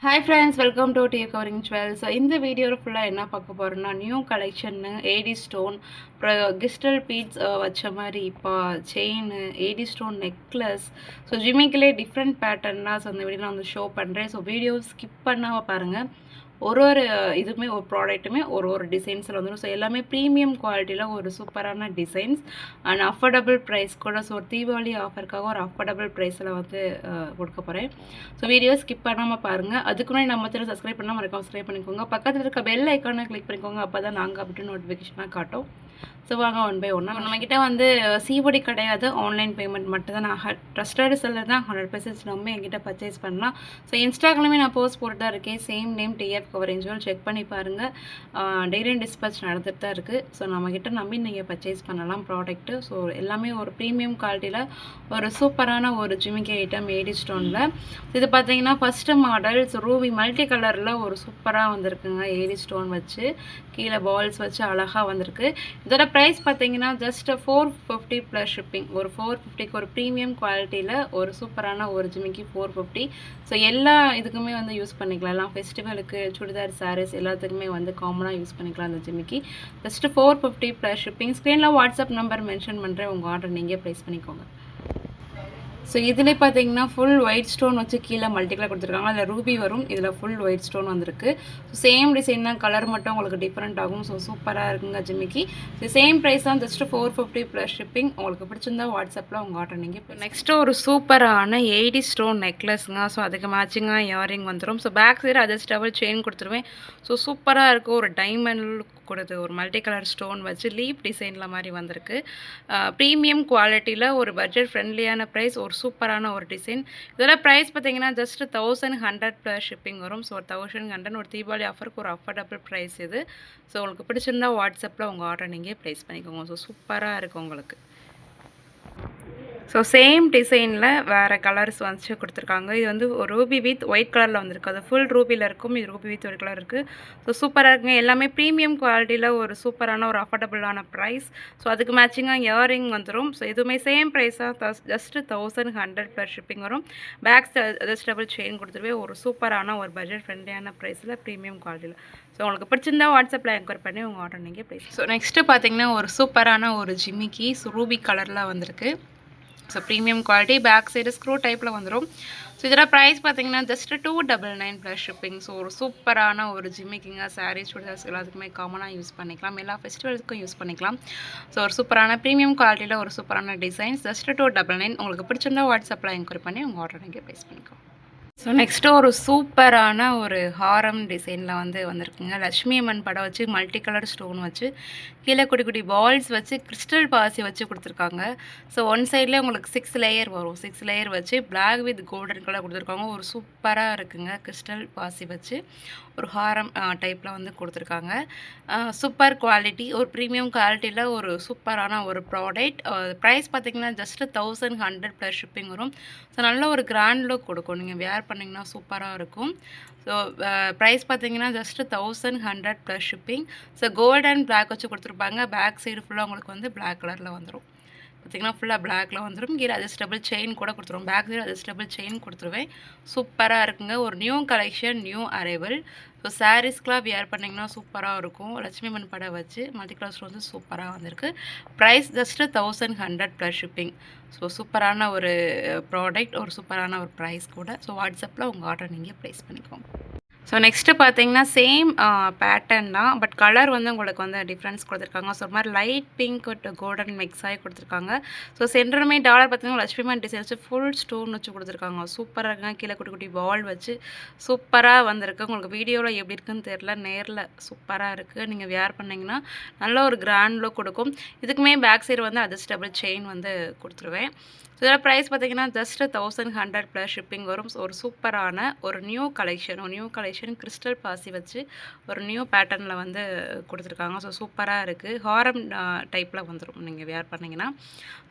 Hi friends welcome to D covering jewel so இந்த வீடியோவில் ஃபுல்லாக என்ன பார்க்க போகிறோம்னா நியூ கலெக்ஷன்னு ஏடி ஸ்டோன் அப்புறம் கிஸ்டல் பீட்ஸ் வச்ச மாதிரி இப்போ chain AD stone necklace so ஜிமிக்கிலே different பேட்டர்னாக ஸோ அந்த வீடியோ நான் வந்து ஷோ பண்ணுறேன் ஸோ வீடியோ ஸ்கிப் பண்ணாமல் பாருங்கள் ஒரு ஒரு இதுவுமே ஒரு ப்ராடக்ட்டுமே ஒரு ஒரு டிசைன்ஸில் வந்துடும் ஸோ எல்லாமே ப்ரீமியம் குவாலிட்டியில் ஒரு சூப்பரான டிசைன்ஸ் அண்ட் அஃபோர்டபுள் ப்ரைஸ் கூட ஸோ ஒரு தீபாவளி ஆஃபருக்காக ஒரு அஃபோர்டபுள் ப்ரைஸில் வந்து கொடுக்க போகிறேன் ஸோ வீடியோ ஸ்கிப் பண்ணாமல் பாருங்கள் அதுக்கு முன்னாடி நம்ம சேனல் சப்ஸ்கிரைப் பண்ணாமல் மறக்காம சப்ஸ்கிரைப் பண்ணிக்கோங்க. பக்கத்தில் இருக்க பெல் ஐக்கானை கிளிக் பண்ணிக்கோங்க. அப்போ தான் நாங்கள் அப்படின்னு நோட்டிஃபிகேஷனாக காட்டும். ஸோ வாங்க ஒன் பை ஒன்னா நம்மக்கிட்ட வந்து சிஓடி கிடையாது. ஆன்லைன் பேமெண்ட் மட்டும்தான் நான் ட்ரஸ்டட் செல்லர் தான் ஹண்ட்ரட் பர்சன்ட் நம்ம என்கிட்ட பர்ச்சேஸ் பண்ணலாம். ஸோ இன்ஸ்டாகிராமே நான் போஸ்ட் போட்டு தான் இருக்கேன். Same name DF covering jewel check பண்ணி பாருங்கள் டெய்லி டிஸ்பேச் நடந்துட்டு தான் இருக்குது ஸோ நம்மக்கிட்ட நம்பி நீங்கள் பர்ச்சேஸ் பண்ணலாம் ப்ராடக்ட்டு ஸோ எல்லாமே ஒரு ப்ரீமியம் குவாலிட்டியில் ஒரு சூப்பரான ஒரு ஜிமிக்கி ஐட்டம் ஏடி ஸ்டோனில் இது பார்த்தீங்கன்னா ஃபஸ்ட்டு மாடல் ரூபி மல்டி கலரில் ஒரு சூப்பராக வந்திருக்குங்க. ஏடி ஸ்டோன் வச்சு. கீழே பால்ஸ் வச்சு அழகாக வந்திருக்கு. இதோட ப்ரைஸ் பார்த்தீங்கன்னா just four fifty plus shipping ஒரு ஃபோர் ஃபிஃப்டிக்கு ஒரு ப்ரீமியம் குவாலிட்டியில் ஒரு சூப்பரான ஒரு ஜிமிக்கி ஃபோர் ஃபிஃப்டி ஸோ எல்லா இதுக்குமே வந்து யூஸ் பண்ணிக்கலாம். எல்லாம் ஃபெஸ்டிவலுக்கு சுடிதார் சாரீஸ் எல்லாத்துக்குமே வந்து காமனாக யூஸ் பண்ணிக்கலாம் அந்த ஜிமிக்கி. Just four fifty plus shipping ஸ்க்ரீனில் வாட்ஸ்அப் நம்பர் மென்ஷன் பண்ணுறேன் உங்கள் ஆர்டர் நீங்கள் ப்ளேஸ் பண்ணிக்கோங்க. ஸோ இதில் பார்த்தீங்கன்னா ஃபுல் ஒயிட் ஸ்டோன் வச்சு கீழே மல்டி கொடுத்துருக்காங்க. அதில் ரூபி வரும். இதில் ஃபுல் ஒயிட் ஸ்டோன் வந்திருக்கு. ஸோ சேம் டிசைன் தான். கலர் மட்டும் உங்களுக்கு டிஃப்ரெண்ட் ஆகும். ஸோ சூப்பராக இருக்குங்க ஜிம்மிக்கு ஸோ சேம் ப்ரைஸ் தான். Just four fifty plus shipping உங்களுக்கு பிடிச்சிருந்தா வாட்ஸ்அப்பில் உங்கள் ஆர்டர் நீங்கள் இப்போ நெக்ஸ்ட்டு ஒரு சூப்பரான எயிட்டி ஸ்டோன் நெக்லஸ்ங்க ஸோ அதுக்கு மேட்சிங்காக இயரிங் வந்துடும் so back side adjustable chain கொடுத்துருவேன். ஸோ சூப்பராக இருக்கும். ஒரு டைமண்ட் லுக் கொடுத்து ஒரு மல்டி கலர் ஸ்டோன் வச்சு லீப் டிசைனில் மாதிரி வந்திருக்கு. ப்ரீமியம் குவாலிட்டியில் ஒரு பட்ஜெட் ஃப்ரெண்ட்லியான ப்ரைஸ் ஒரு சூப்பரான ஒரு டிசைன். இதோட ப்ரைஸ் பார்த்தீங்கன்னா just thousand hundred plus shipping வரும். ஸோ தௌசண்ட் ஹண்ட்ரட் ஒரு தீபாவளி ஆஃபருக்கு ஒரு அஃபோர்டபுள் ப்ரைஸ் இது. ஸோ உங்களுக்கு பிடிச்சிருந்தா வாட்ஸ்அப்பில் உங்கள் ஆர்டர் நீங்கள் ப்ளேஸ் பண்ணிக்கோங்க. ஸோ சூப்பராக இருக்கும் உங்களுக்கு. ஸோ சேம் டிசைனில் வேறு கலர்ஸ் வந்து கொடுத்துருக்காங்க. இது வந்து ஒரு ரூபி வித் ஒயிட் கலரில் வந்திருக்கு. அது ஃபுல் ரூபியில் இருக்கும். இது ரூபி வித் ஒயிட் கலர் இருக்குது ஸோ சூப்பராக இருக்குங்க. எல்லாமே ப்ரீமியம் குவாலிட்டியில் ஒரு சூப்பரான ஒரு அஃபோர்டபுளான ப்ரைஸ் ஸோ அதுக்கு மேட்சிங்காக இயரிங் வந்துடும் ஸோ இதுவுமே same ப்ரைஸாக just thousand hundred plus shipping வரும். பேக்ஸ் அட்ஜஸ்டபிள் செயின் கொடுத்துருவே. ஒரு சூப்பரான ஒரு பட்ஜெட் ஃப்ரெண்ட்லியான ப்ரைஸில் ப்ரீமியம் குவாலிட்டியில் ஸோ உங்களுக்கு பிடிச்சிருந்தா வாட்ஸ்அப்பில் என்கொயர் பண்ணி உங்கள் ஆர்டர் நீங்கள் ப்ளேஸ் ஸோ நெக்ஸ்ட்டு பார்த்தீங்கன்னா ஒரு சூப்பரான ஒரு ஜிமிக்கி ஸோ ரூபி கலரில் வந்திருக்கு. So premium quality back side screw டைப்பில் வந்துடும் ஸோ இதோட ப்ரைஸ் பார்த்தீங்கன்னா just two double nine plus shipping so ஒரு சூப்பரான ஒரு ஜிம்மிக்கிங்காக சாரீஸ் சுடிதார்ஸ் எல்லாத்துக்குமே காமனாக யூஸ் பண்ணிக்கலாம். எல்லா ஃபெஸ்டிவல்ஸ்க்கும் யூஸ் பண்ணிக்கலாம். ஸோ ஒரு சூப்பரான ப்ரீமியம் குவாலிட்டியில் ஒரு சூப்பரான designs just two double nine உங்களுக்கு பிடிச்சிருந்தா வாட்ஸ்அப்பில் என்கொயரி பண்ணி உங்கள் ஆர்டர் நீங்கள் ப்ளேஸ் பண்ணிக்கோ ஸோ நெக்ஸ்ட்டு ஒரு சூப்பரான ஒரு ஹாரம் டிசைனில் வந்து வந்திருக்குங்க. லக்ஷ்மி அம்மன் படம் வச்சு மல்டி கலர் ஸ்டோன் வச்சு கீழே குட்டி குட்டி பால்ஸ் வச்சு கிறிஸ்டல் பாசி வச்சு கொடுத்துருக்காங்க. ஸோ ஒன் சைடில் உங்களுக்கு சிக்ஸ் லேயர் வரும். சிக்ஸ் லேயர் வச்சு பிளாக் வித் கோல்டன் கலர் கொடுத்துருக்காங்க. ஒரு சூப்பராக இருக்குங்க கிறிஸ்டல் பாசி வச்சு. ஒரு ஹாரம் டைப்பில் வந்து கொடுத்துருக்காங்க. சூப்பர் குவாலிட்டி ஒரு ப்ரீமியம் குவாலிட்டியில் ஒரு சூப்பரான ஒரு ப்ராடக்ட் ப்ரைஸ் பார்த்தீங்கன்னா just thousand hundred plus shipping வரும். ஸோ நல்ல ஒரு கிராண்ட் லுக் கொடுக்கும். நீங்கள் வேர் பண்ணிங்கன்னா சூப்பராக இருக்கும். ஸோ ப்ரைஸ் பார்த்தீங்கன்னா just thousand hundred plus shipping so gold and black வச்சு கொடுத்துருப்பாங்க. பேக் சைடு ஃபுல்லாக உங்களுக்கு வந்து பிளாக் கலரில் வந்துடும் பார்த்தீங்கன்னா ஃபுல்லாக பிளாக்ல வந்துடும் கீழே அட்ஜஸ்டபிள் செயின் கூட கொடுத்துருவோம் பேக் சைடு அட்ஜஸ்டபிள் செயின் கொடுத்துருவேன். சூப்பராக இருக்குங்க. ஒரு new collection new arrival so சாரீஸ்க்கெலாம் wear பண்ணிங்கன்னா சூப்பராக இருக்கும். லட்சுமி மண் படம் வச்சு மல்டி கலர்ஸில் வந்து சூப்பராக வந்திருக்கு. Price just thousand hundred plus shipping so சூப்பரான ஒரு uh, ப்ராடக்ட் ஒரு சூப்பரான ஒரு ப்ரைஸ் கூட. ஸோ வாட்ஸ்அப்பில் உங்கள் ஆர்டர் நீங்கள் ப்ளேஸ் பண்ணிக்கோங்க. ஸோ நெக்ஸ்ட்டு பார்த்தீங்கன்னா சேம் பேட்டர்ன் தான். பட் கலர் வந்து உங்களுக்கு வந்து டிஃப்ரென்ஸ் கொடுத்துருக்காங்க. ஸோ ஒரு மாதிரி light pink with golden mix ஆகி கொடுத்துருக்காங்க. ஸோ சென்டருமே டாலர் பார்த்தீங்கன்னா லட்சுமிமான் டிசைன் வச்சு ஃபுல் ஸ்டோன் வச்சு கொடுத்துருக்காங்க. சூப்பராக இருக்குங்க. கீழே குட்டி குட்டி பால் வச்சு சூப்பராக வந்திருக்கு. உங்களுக்கு வீடியோவில் எப்படி இருக்குன்னு தெரில நேரில் சூப்பராக இருக்குது நீங்கள் வேர் பண்ணிங்கன்னா நல்ல ஒரு கிராண்ட் லுக் கொடுக்கும். இதுக்குமே பேக் சைடு வந்து அட்ஜஸ்டபிள் செயின் வந்து கொடுத்துருவேன். ஸோ இதோட ப்ரைஸ் பார்த்தீங்கன்னா just thousand hundred plus shipping வரும். ஒரு சூப்பரான ஒரு நியூ கலெக்ஷன் ஒரு நியூ கலெக்ஷன் கிறிஸ்டல் பாசி வச்சு ஒரு நியூ பேட்டர்னில் வந்து கொடுத்துருக்காங்க. ஸோ சூப்பராக இருக்குது ஹாரம் டைப்பில் வந்துடும் நீங்கள் வேர் பண்ணிங்கன்னா.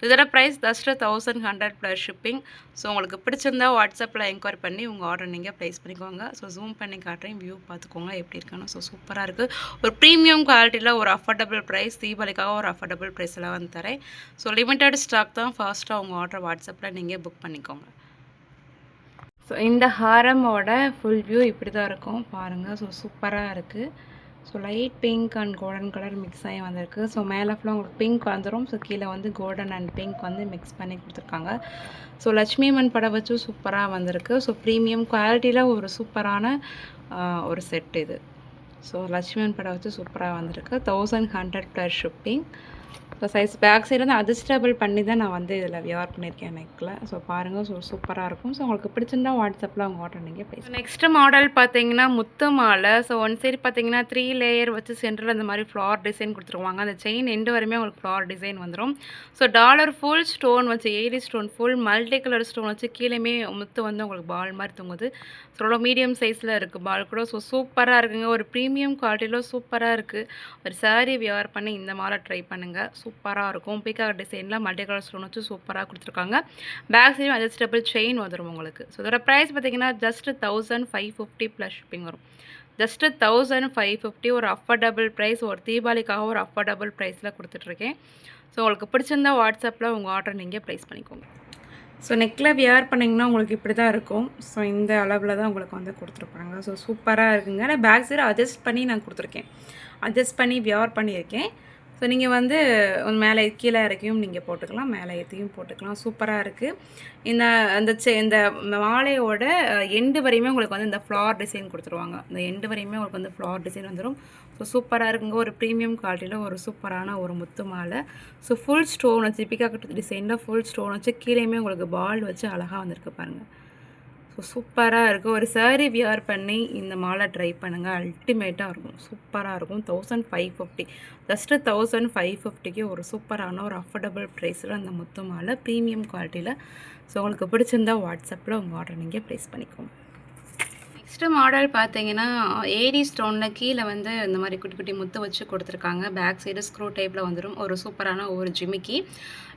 இதோட price just thousand hundred plus shipping so உங்களுக்கு பிடிச்சிருந்தா வாட்ஸ்அப்பில் என்கொயரி பண்ணி உங்கள் ஆர்டர் நீங்கள் ப்ளேஸ் பண்ணிக்கோங்க. ஸோ ஜூம் பண்ணி காட்டுறேன். வியூ பார்த்துக்கோங்க எப்படி இருக்குன்னு. ஸோ சூப்பராக இருக்குது ஒரு ப்ரீமியம் குவாலிட்டியில் ஒரு அஃபோர்டபுள் ப்ரைஸ் தீபாவளிக்காக ஒரு அஃபோர்டபுள் ப்ரைஸில் வந்து தரேன். ஸோ லிமிட்டட் ஸ்டாக் தான். ஃபாஸ்ட்டாக உங்கள் ஆர்டர் வாட்ஸ்அப்பில் நீங்கள் புக் பண்ணிக்கோங்க. ஸோ இந்த ஹாரமோட ஃபுல் வியூ இப்படி தான் இருக்கும். பாருங்கள் ஸோ சூப்பராக இருக்குது so light pink and golden colour mix ஆகி வந்திருக்கு. ஸோ மேலே ஃபுல்லாக உங்களுக்கு பிங்க் வந்துடும் ஸோ கீழே வந்து கோல்டன் அண்ட் பிங்க் வந்து மிக்ஸ் பண்ணி கொடுத்துருக்காங்க. ஸோ லட்சுமி அம்மன் படம் வச்சும் சூப்பராக வந்திருக்கு. ஸோ ப்ரீமியம் குவாலிட்டியில் ஒரு சூப்பரான ஒரு செட் இது. ஸோ லட்சுமண் படம் வச்சு சூப்பராக வந்திருக்கு. Thousand hundred plus shipping so size back side வந்து அட்ஜஸ்டபிள் பண்ணி தான் நான் வந்து இதில் வியர் பண்ணியிருக்கேன் நெக்கில் ஸோ பாருங்கள் ஸோ சூப்பராக இருக்கும். ஸோ உங்களுக்கு பிடிச்சிருந்தா வாட்ஸ்அப்பில் அவங்க ஆர்டர் நீங்கள் பேச நெக்ஸ்ட் மாடல் பார்த்தீங்கன்னா முத்து மாலை. ஸோ ஒன் சைடு பார்த்தீங்கன்னா த்ரீ லேயர் வச்சு சென்டரில் இந்த மாதிரி ஃப்ளார் டிசைன் கொடுத்துருவாங்க. அந்த செயின் எண்டு வரையுமே உங்களுக்கு ஃப்ளார் டிசைன் வந்துடும் ஸோ டாலர் ஃபுல் ஸ்டோன் வச்சு ஏரி stone full multi colour stone வச்சு கீழேயுமே முத்து வந்து உங்களுக்கு பால் மாதிரி தூங்குது. ஸோ ரொம்ப மீடியம் சைஸில் இருக்குது பால் கூட. ஸோ சூப்பராக இருக்குங்க. ஒரு ப்ரீமியம் குவாலிட்டியில் சூப்பராக இருக்குது ஒரு சாரீ வியர் பண்ணி இந்த மாலை ட்ரை பண்ணுங்கள் சூப்பராக இருக்கும். பீகாக் டிசைனில் மல்டி கலர் ஸ்டோன் வச்சு சூப்பராக கொடுத்துருக்காங்க. பேக் சைடும் அட்ஜஸ்டபிள் செயின் வந்துடும் உங்களுக்கு. ஸோ இதோட ப்ரைஸ் பார்த்தீங்கன்னா just thousand five fifty plus shipping வரும். ஜஸ்ட்டு தௌசண்ட் ஃபைவ் ஃபிஃப்டி ஒரு அஃபோர்டபுள் ப்ரைஸ் ஒரு தீபாவளிக்காக ஒரு அஃபோர்டபுள் ப்ரைஸில் கொடுத்துட்ருக்கேன். ஸோ உங்களுக்கு பிடிச்சிருந்தா வாட்ஸ்அப்பில் உங்கள் ஆர்டர் நீங்கள் ப்ளேஸ் பண்ணிக்கோங்க. ஸோ நெக்கில் வியர் பண்ணிங்கன்னா உங்களுக்கு இப்படி தான் இருக்கும். ஸோ இந்த அளவில் தான் உங்களுக்கு வந்து கொடுத்துருப்பாங்க. ஸோ சூப்பராக இருக்குங்க. நான் பேக் சைடு அட்ஜஸ்ட் பண்ணி நான் கொடுத்துருக்கேன். அட்ஜஸ்ட் பண்ணி வியர் பண்ணியிருக்கேன். ஸோ நீங்கள் வந்து மேலே கீழே இறக்கியும் நீங்கள் போட்டுக்கலாம் மேலே ஏற்றியும் போட்டுக்கலாம். சூப்பராக இருக்குது இந்த அந்த செ இந்த மாலையோட எண்டு வரையுமே உங்களுக்கு வந்து இந்த ஃப்ளார் டிசைன் கொடுத்துருவாங்க. இந்த எண்டு வரையுமே உங்களுக்கு வந்து ஃப்ளார் டிசைன் வந்துடும் ஸோ சூப்பராக இருக்குங்க. ஒரு ப்ரீமியம் குவாலிட்டியில் ஒரு சூப்பரான ஒரு முத்து மாலை. ஸோ ஃபுல் ஸ்டோன் வச்சு பிகாக்கட் டிசைனில் ஃபுல் ஸ்டோன் வச்சு கீழேயுமே உங்களுக்கு பால் வச்சு அழகாக வந்திருக்கு பாருங்கள் சூப்பராக இருக்கும். ஒரு சாரீ வியர் பண்ணி இந்த மாலை ட்ரை பண்ணுங்கள் அல்டிமேட்டாக இருக்கும். சூப்பராக இருக்கும். Thousand five fifty just thousand five ஃபிஃப்டிக்கு ஒரு சூப்பரான ஒரு அஃபோர்டபுள் ப்ரைஸில் அந்த முத்து மாலை ப்ரீமியம் குவாலிட்டியில் ஸோ உங்களுக்கு பிடிச்சிருந்தா வாட்ஸ்அப்பில் உங்கள் ஆர்டர் நீங்கள் ப்ளேஸ் பண்ணிக்கோங்க. நெக்ஸ்ட்டு மாடல் பார்த்தீங்கன்னா ஏடி ஸ்டோனில் கீழே வந்து இந்த மாதிரி குட்டி குட்டி முத்து வச்சு கொடுத்துருக்காங்க. பேக் சைடு ஸ்க்ரூ டைப்பில் வந்துடும் ஒரு சூப்பரான ஒரு ஜிமிக்கி.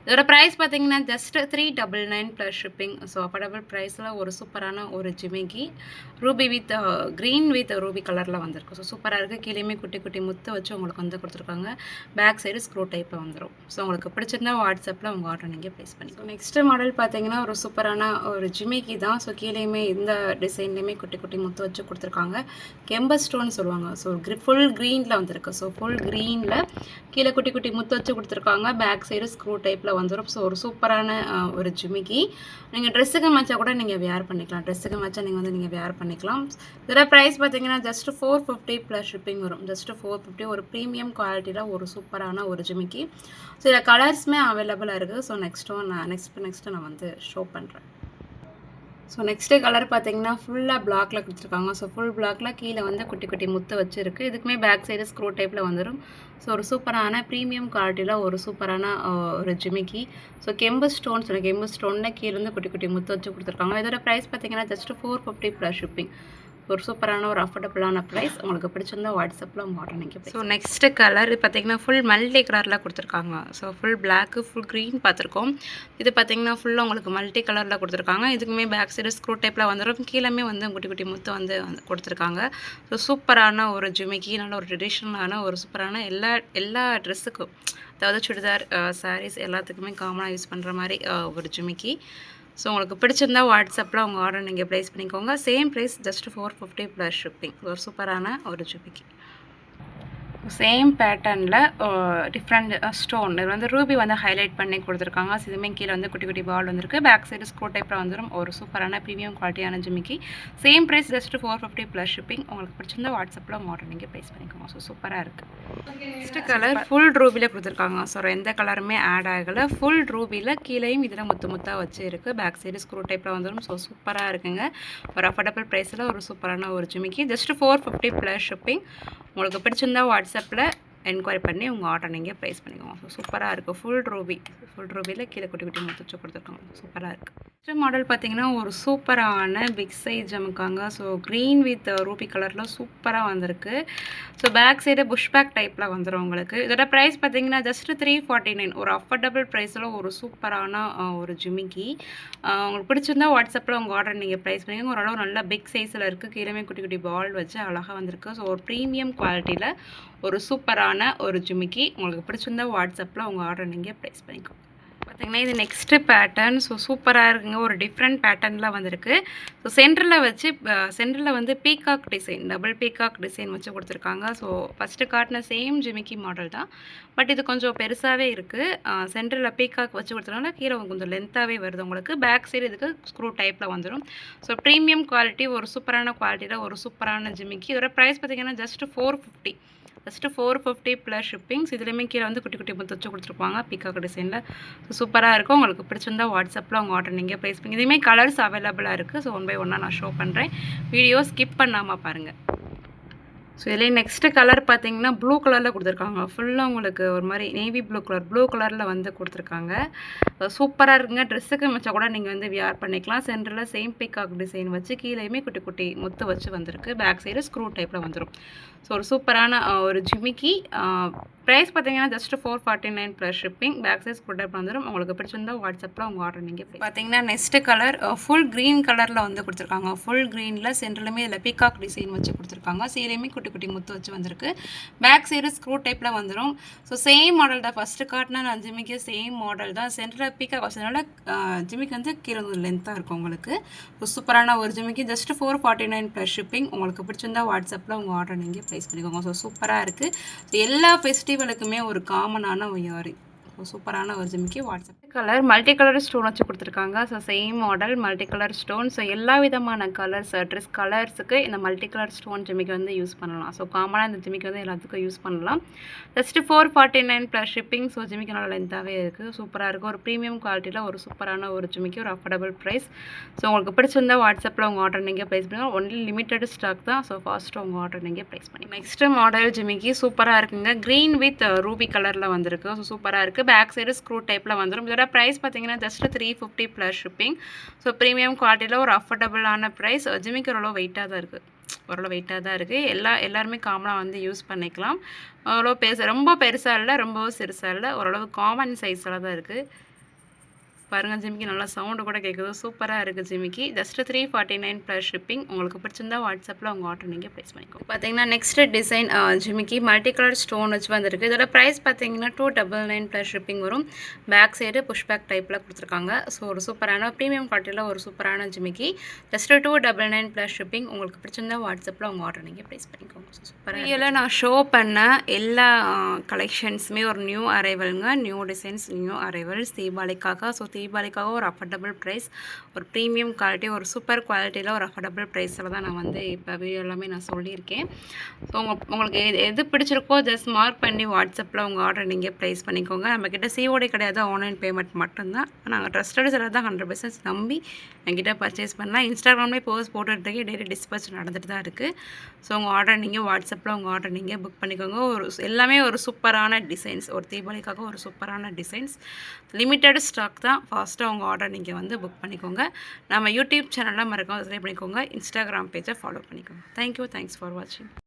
இதோட ப்ரைஸ் பார்த்தீங்கன்னா just three double nine plus shipping so affordable ப்ரைஸில் ஒரு சூப்பரான ஒரு ஜிமிக்கி. Ruby with green uh, with ruby கலரில் வந்திருக்கும் ஸோ சூப்பராக இருக்குது கீழேயுமே குட்டி குட்டி முத்து வச்சு உங்களுக்கு வந்து கொடுத்துருக்காங்க. பேக் சைடு ஸ்க்ரூ டைப்பில் வந்துடும் ஸோ உங்களுக்கு பிடிச்சிருந்தா வாட்ஸ்அப்பில் உங்கள் ஆர்டர் நீங்கள் ப்ளேஸ் பண்ணிக்கோ நெக்ஸ்ட் மாடல் பார்த்தீங்கன்னா ஒரு சூப்பரான ஒரு ஜிமிக்கி தான். ஸோ கீழேயுமே இந்த டிசைன்லேயுமே குட்டி குட்டி முத்து வச்சு கொடுத்துருக்காங்க. கெம்பர் ஸ்டோன் சொல்லுவாங்க. ஸோ ஃபுல் க்ரீனில் வந்திருக்கு. ஸோ ஃபுல் க்ரீனில் கீழே குட்டி குட்டி முத்து வச்சு கொடுத்துருக்காங்க. பேக் சைடு ஸ்க்ரூ டைப்பில் வந்துடும் ஸோ ஒரு சூப்பரான ஒரு ஜிமிக்கி. நீங்கள் ட்ரெஸ்ஸுக்கு மேட்சாக கூட நீங்கள் வேர் பண்ணிக்கலாம். ட்ரெஸ்ஸுக்கு மேட்சாக நீங்கள் வந்து நீங்கள் வேர் பண்ணிக்கலாம். இதில் ப்ரைஸ் பார்த்தீங்கன்னா just four fifty plus shipping வரும். ஜஸ்ட் ஃபோர் ஃபிஃப்டி ஒரு ப்ரீமியம் குவாலிட்டியில் ஒரு சூப்பரான ஒரு ஜிமிக்கி. ஸோ இதில் கலர்ஸுமே அவைலபிளாக இருக்குது ஸோ நெக்ஸ்ட்டும் நான் நெக்ஸ்ட் நெக்ஸ்ட்டு நான் வந்து ஷோ பண்ணுறேன் ஸோ நெக்ஸ்ட்டு கலர் பார்த்தீங்கன்னா ஃபுல்லாக பிளாக்ல கொடுத்துருக்காங்க. ஸோ ஃபுல் பிளாக்ல கீழே வந்து குட்டி குட்டி முத்து வச்சுருக்கு. இதுக்குமே பேக் சைடு ஸ்க்ரூ டைப்பில் வந்துடும் ஸோ ஒரு சூப்பரான ப்ரீமியம் குவாலிட்டியில் ஒரு சூப்பரான ஒரு ஜிமிக்கி. ஸோ கெம்பு ஸ்டோன் சொல்லி கெம்பு ஸ்டோனில் கீழே இருந்து குட்டி குட்டி முத்து வச்சு கொடுத்துருக்காங்க. இதோட ப்ரைஸ் பார்த்தீங்கன்னா just four fifty plus shipping ஒரு சூப்பரான ஒரு அஃபோர்டபுளான ப்ரைஸ் உங்களுக்கு பிடிச்சிருந்தா வாட்ஸ்அப்பில் நீங்கள் ஸோ நெக்ஸ்ட்டு கலர் பார்த்தீங்கன்னா ஃபுல் மல்டி கலரில் கொடுத்துருக்காங்க. So full black full green பார்த்துருக்கோம் இது பார்த்தீங்கன்னா ஃபுல்லாக உங்களுக்கு மல்டி கலரில் கொடுத்துருக்காங்க. இதுக்குமே பேக் சைடு ஸ்க்ரூ டைப்பில் வந்துடும் கீழமே வந்து குட்டி குட்டி முத்து வந்து வந்து கொடுத்துருக்காங்க. ஸோ சூப்பரான ஒரு ஜிமிக்கி நல்ல ஒரு ட்ரெடிஷ்னலான ஒரு சூப்பரான எல்லா எல்லா ட்ரெஸ்ஸுக்கும் அதாவது சுடிதார் சாரீஸ் எல்லாத்துக்குமே காமனாக யூஸ் பண்ணுற மாதிரி ஒரு ஜிமிக்கி. ஸோ உங்களுக்கு பிடிச்சிருந்தா வாட்ஸ்அப்பில் உங்கள் ஆர்டர் நீங்கள் ப்ளேஸ் பண்ணிக்கோங்க. Same price just four fifty plus shipping ஒரு சூப்பரான ஒரு ஜிமிக்கி சேம் பேட்டர்னில் டிஃப்ரெண்ட் ஸ்டோன் இது வந்து ரூபி வந்து ஹைலைட் பண்ணி கொடுத்துருக்காங்க. So, இதுவுமே கீழே வந்து குட்டி குட்டி பால் வந்திருக்கு. பேக் சைடு ஸ்க்ரூ டைப்பில் வந்துடும் ஒரு சூப்பரான ப்ரீமியம் குவாலிட்டியான ஜிமிக்கி. Same price just four fifty plus shipping உங்களுக்கு பிடிச்சிருந்தா வாட்ஸ்அப்பில் உங்கள் ஆர்டர் நீங்கள் ப்ளேஸ் பண்ணிக்கோங்க. ஸோ சூப்பராக இருக்குது நெக்ஸ்ட் கலர் ஃபுல் ரூபியில் கொடுத்துருக்காங்க. ஸோ எந்த கலருமே ஆட் ஆகலை. ஃபுல் ரூபியில் கீழேயும் இதில் முத்து முத்தாக வச்சு இருக்குது பேக் சைடு ஸ்க்ரூ டைப்பில் வந்துடும் ஸோ சூப்பராக இருக்குங்க. ஒரு அஃபோர்டபுள் ப்ரைஸில் ஒரு சூப்பரான ஒரு ஜிமிக்கி. Just four fifty plus shipping உங்களுக்கு பிடிச்சிருந்தா வாட்ஸ்அப்பில் என்கொயரி பண்ணி உங்கள் ஆர்டர் நீங்கள் ப்ரைஸ் பண்ணிக்கோங்க. ஸோ சூப்பராக இருக்குது ஃபுல் ரூபி ஃபுல் ரூபியில் கீழே குட்டி குட்டி முத்துச்சு கொடுத்துருக்காங்க. சூப்பராக இருக்குது நெக்ஸ்ட் மாடல் பார்த்தீங்கன்னா ஒரு சூப்பரான பிக் சைஸ் ஜமுக்காங்க ஸோ க்ரீன் வித் ரூபி கலரில் சூப்பராக வந்திருக்கு. So back side push back டைப்பில் வந்துடும் உங்களுக்கு. இதோட ப்ரைஸ் பார்த்தீங்கன்னா ஜஸ்ட் த்ரீ ஃபார்ட்டி நைன் ஒரு அஃபோர்டபுள் ப்ரைஸில் ஒரு சூப்பரான ஒரு ஜிமிக்கி. உங்களுக்கு பிடிச்சிருந்தா வாட்ஸ்அப்பில் உங்கள் ஆர்டர் நீங்கள் ப்ரைஸ் பண்ணிக்கோங்க. ஓரளவு நல்ல பிக் சைஸில் இருக்குது கீழே குட்டி குட்டி பால் வச்சு அழகாக வந்திருக்கு. ஸோ ஒரு ப்ரீமியம் குவாலிட்டியில் ஒரு சூப்பரான ஒரு ஜிமிக்கி. உங்களுக்கு பிடிச்சிருந்தா வாட்ஸ்அப்பில் உங்கள் ஆர்டர் நீங்கள் ப்ளேஸ் பண்ணிக்கோங்க. பார்த்தீங்கன்னா இது நெக்ஸ்ட்டு பேட்டர்ன் ஸோ சூப்பராக இருக்குங்க. ஒரு டிஃப்ரெண்ட் பேட்டர்னில் வந்திருக்கு. ஸோ சென்டரில் வச்சு சென்டரில் வந்து peacock design double peacock design வச்சு கொடுத்துருக்காங்க. ஸோ ஃபஸ்ட்டு காட்டின சேம் ஜிமிக்கி மாடல் தான். பட் இது கொஞ்சம் பெருசாகவே இருக்குது சென்டரில் பீகாக் வச்சு கொடுத்துருக்காங்க கீழே கொஞ்சம் லென்த்தாகவே வருது உங்களுக்கு. பேக் சைடு இதுக்கு ஸ்க்ரூ டைப்பில் வந்துடும் ஸோ ப்ரீமியம் குவாலிட்டி ஒரு சூப்பரான குவாலிட்டியில் ஒரு சூப்பரான ஜிமிக்கி. இதோட ப்ரைஸ் பார்த்தீங்கன்னா just four fifty first four fifty plus shippings இதுலேயுமே கீழே வந்து குட்டி குட்டி முத்து வச்சு கொடுத்துருப்பாங்க. பீக்காக் டிசைனில் ஸோ சூப்பராக இருக்கும். உங்களுக்கு பிடிச்சிருந்தா வாட்ஸ்அப்பில் உங்கள் ஆர்டர் நீங்கள் ப்ளேஸ் பண்ணி இதுவுமே கலர்ஸ் அவைலபிளாக இருக்குது ஸோ ஒன் பை ஒன்னாக நான் ஷோ பண்ணுறேன் வீடியோ ஸ்கிப் பண்ணாமல் பாருங்கள் ஸோ இதில் நெக்ஸ்ட்டு கலர் பார்த்தீங்கன்னா ப்ளூ கலரில் கொடுத்துருக்காங்க. ஃபுல்லாக உங்களுக்கு ஒரு மாதிரி நேவி ப்ளூ கலர் ப்ளூ கலரில் வந்து கொடுத்துருக்காங்க. சூப்பராக இருக்குங்க. ட்ரெஸ்ஸுக்கு மிச்சம் கூட நீங்கள் வந்து வியார் பண்ணிக்கலாம். சென்டரில் சேம் பிக்காக் டிசைன் வச்சு கீழேயுமே குட்டி குட்டி முத்து வச்சு வந்திருக்கு. பேக் சைடு ஸ்க்ரூ டைப்பில் வந்துடும் ஸோ ஒரு சூப்பரான ஒரு ஜிமிக்கி ப்ரைஸ் பார்த்தீங்கன்னா just four forty nine plus shipping back size product வந்துடும் உங்களுக்கு பிடிச்சிருந்தா வாட்ஸ்அப்பில் உங்கள் ஆர்டர் நீங்கள் பார்த்தீங்கன்னா நெக்ஸ்ட் கலர் ஃபுல் க்ரீன் கலரில் வந்து கொடுத்துருக்காங்க. ஃபுல் க்ரீனில் சென்டர்லுமே இதில் பீகாக் டிசைன் வச்சு கொடுத்துருக்காங்க. சீலையுமே குட்டி குட்டி முத்து வச்சு வந்திருக்கு. பேக் சைடு ஸ்க்ரூ டைப்பில் வந்துடும் ஸோ சேம் மாடல் தான். ஃபஸ்ட்டு காட்டினா நான் ஜிமிக்கு சேம் மாடல் தான். சென்டரில் பீகாக் வச்சதுனால ஜிமிக்கு வந்து கீழே வந்து லென்த்தாக இருக்கும் உங்களுக்கு. ஸோ சூப்பரான ஒரு ஜிமிக்கு. Just four forty nine plus shipping உங்களுக்கு பிடிச்சிருந்தா வாட்ஸ்அப்பில் உங்கள் ஆர்டர் நீங்கள் ப்ளேஸ் பண்ணிக்கோங்க. ஸோ சூப்பராக இருக்குது ஸோ எல்லா ஃபெஸ்டிவல் விளக்குமே ஒரு காமனான ஒரு சூப்பரான ஒரு ஜிமிக்கி WhatsApp. Colour multi colour stone வச்சு கொடுத்துருக்காங்க. So same model multi colour stone so எல்லா விதமான கலர்ஸ் ட்ரெஸ் கலர்ஸுக்கு இந்த மல்டி கலர் ஸ்டோன் ஜிமிக்கி வந்து யூஸ் பண்ணலாம். ஸோ காமனாக இந்த ஜிமிக்கி வந்து எல்லாத்துக்கும் யூஸ் பண்ணலாம். Just four forty nine plus shipping so ஜிமிக்கி நல்லா லென்த்தாகவே இருக்குது சூப்பராக இருக்குது ஒரு ப்ரீமியம் குவாலிட்டியில் ஒரு சூப்பரான ஒரு ஜிமிக்கி ஒரு அஃபோர்டபுள் ப்ரைஸ் ஸோ உங்களுக்கு பிடிச்சிருந்தா வாட்ஸ்அப்பில் உங்கள் ஆர்டர் நீங்கள் ப்ளேஸ் பண்ணுங்கள் ஒன்லி லிமிட்டட் ஸ்டாக் தான். ஸோ ஃபாஸ்ட்டாக உங்கள் ஆர்டர் நீங்கள் ப்ளேஸ் பண்ணி நெக்ஸ்ட்டு மாடல் ஜிமிக்கி சூப்பராக இருக்குங்க. க்ரீன் வித் ரூபி கலரில் வந்திருக்கு. ஸோ சூப்பராக இருக்குது பேக் சைடு ஸ்க்ரூ டைப்பில் வந்துடும் இதோட ப்ரைஸ் பார்த்தீங்கன்னா just three fifty plus shipping so premium குவாலிட்டியில் ஒரு அஃபோர்டபுளான ப்ரைஸ் ஜிமிக்கு ஓரளவு வெயிட்டாக தான் இருக்குது ஓரளவு வெயிட்டாக தான் இருக்குது எல்லா எல்லாருமே காமனாக வந்து யூஸ் பண்ணிக்கலாம். ஓரளவு பெருசு ரொம்ப பெருசாக இல்லை ரொம்பவும் சிறுசாக இல்லை. ஓரளவு காமன் சைஸில் தான் இருக்குது பாருங்கள் ஜிமிக்கி. நல்லா சவுண்டு கூட கேட்குது சூப்பராக இருக்குது ஜிமிக்கி. Just three forty nine plus shipping உங்களுக்கு பிடிச்சிருந்தா வாட்ஸ்அப்பில் உங்கள் ஆர்டர் நீங்கள் ப்ளேஸ் பண்ணிக்கோ பார்த்தீங்கன்னா நெக்ஸ்ட் டிசைன் ஜிமிக்கி. மல்டி கலர் ஸ்டோன் வச்சு வந்திருக்கு. இதோட ப்ரைஸ் பார்த்தீங்கன்னா two double nine plus shipping வரும். பேக் சைடு புஷ் பேக் டைப்பில் கொடுத்துருக்காங்க. ஸோ ஒரு சூப்பரான ப்ரீமியம் குவாலிட்டியில் ஒரு சூப்பரான ஜிமிக்கி. Just two double nine plus shipping உங்களுக்கு பிடிச்சிருந்தா வாட்ஸ்அப்பில் உங்கள் ஆர்டர் நீங்கள் ப்ளேஸ் பண்ணிக்கோங்க. ஸோ சூப்பராக இதில் நான் ஷோ பண்ண எல்லா கலெக்ஷன்ஸுமே ஒரு நியூ அரைவலுங்க நியூ டிசைன்ஸ் நியூ அரைவல்ஸ் தீபாவளிக்காக ஸோ தீபாவளிக்காக ஒரு அஃபோர்டபுள் ப்ரைஸ் ஒரு ப்ரீமியம் குவாலிட்டி ஒரு சூப்பர் குவாலிட்டியில் ஒரு அஃபோர்டபுள் ப்ரைஸில் தான் நான் வந்து இப்போ வீடியோ எல்லாமே நான் சொல்லியிருக்கேன். ஸோ உங்கள் உங்களுக்கு எது எது பிடிச்சிருக்கோ ஜஸ்ட் மார்க் பண்ணி வாட்ஸ்அப்பில் உங்கள் ஆர்டர் நீங்கள் ப்ளேஸ் பண்ணிக்கோங்க. நம்மக்கிட்ட சிஓடி கிடையாது ஆன்லைன் பேமெண்ட் மட்டும்தான். நாங்கள் ட்ரஸ்டட் செலர் தான் ஹண்ட்ரட் பர்சன்ட் நம்பி எங்கிட்ட பர்ச்சேஸ் பண்ணலாம் இன்ஸ்டாகிராம்லேயே போஸ்ட் போட்டுட்டு டெய்லி டிஸ்பேச் நடந்துட்டு தான் இருக்குது ஸோ உங்கள் ஆர்டர் நீங்கள் வாட்ஸ்அப்பில் உங்கள் ஆர்டர் நீங்கள் புக் பண்ணிக்கோங்க. ஒரு எல்லாமே ஒரு சூப்பரான டிசைன்ஸ் ஒரு தீபாவளிக்காக ஒரு சூப்பரான டிசைன்ஸ் லிமிட்டட் ஸ்டாக் தான். ஃபாஸ்ட்டாக உங்கள் ஆர்டர் நீங்கள் வந்து புக் பண்ணிக்கோங்க. நம்ம யூடியூப் சேனலில் மறக்காமல் சப்ஸ்கிரைப் பண்ணிக்கோங்க. இன்ஸ்டாகிராம் பேஜை ஃபாலோ பண்ணிக்கோங்க. தேங்க்யூ தேங்க்ஸ் ஃபார் வாட்சிங்